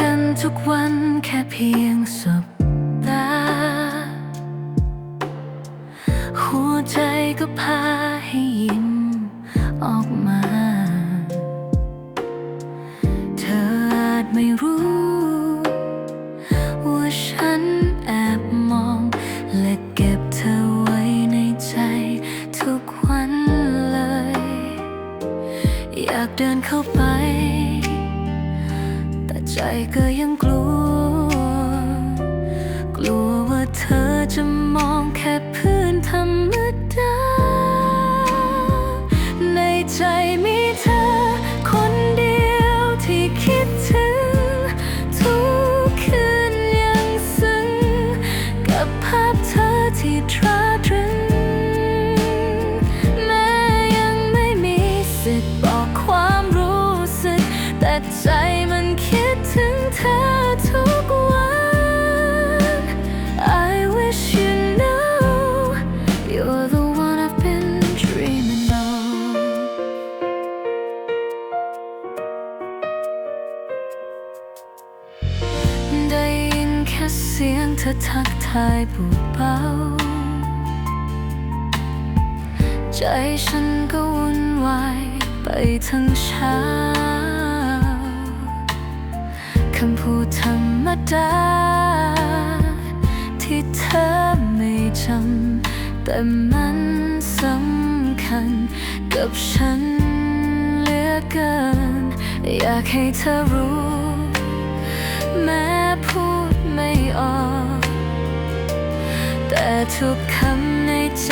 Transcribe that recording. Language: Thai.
กันทุกวันแค่เพียงสบตา หัวใจก็พาให้ยิ้มออกมา เธออาจไม่รู้ ว่าฉันแอบมอง และเก็บเธอไว้ในใจทุกวันเลย อยากเดินเข้าไป ใจก็ยังกลัว ค่เสียงเธอทักทายเบาใจฉันก็วุ่นวายไปทั้งเช้าคำพูดธรรมดา ที่เธอไม่จำแต่มันสำคัญกับฉันเหลือเกิน อยากให้เธอรู้แม้พูดไม่ ออก แต่ทุกคำในใจ